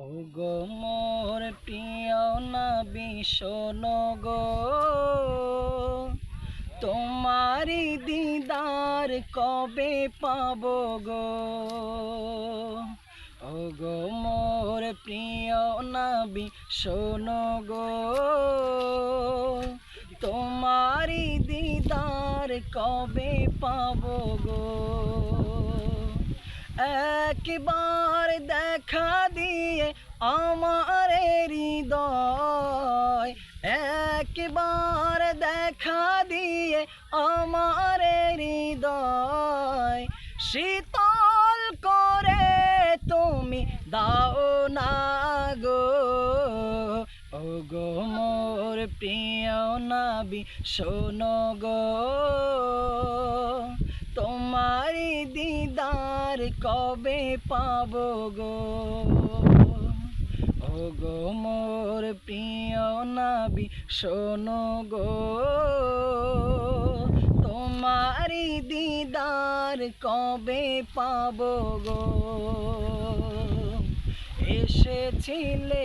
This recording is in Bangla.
ও গো মোর প্রিয় নবী, শোনো গো। তোমারি দিদার কবে পাব গো? ও গো মোর প্রিয় নবী, শোনো গো। তোমারি দিদার কবে পাব গো? একবার দেখা আমার হৃদয় একবার দেখা দিয়ে আমার হৃদয় শীতল করে তুমি দাও না গো। ও গো মোর প্রিয় নাবি, শোনো গো। তোমারি দিদার কবে পাবো গো ও গো মোর প্রিয় নাবি শোনো গো তোমারি দিদার কবে পাব গো? এসেছিলে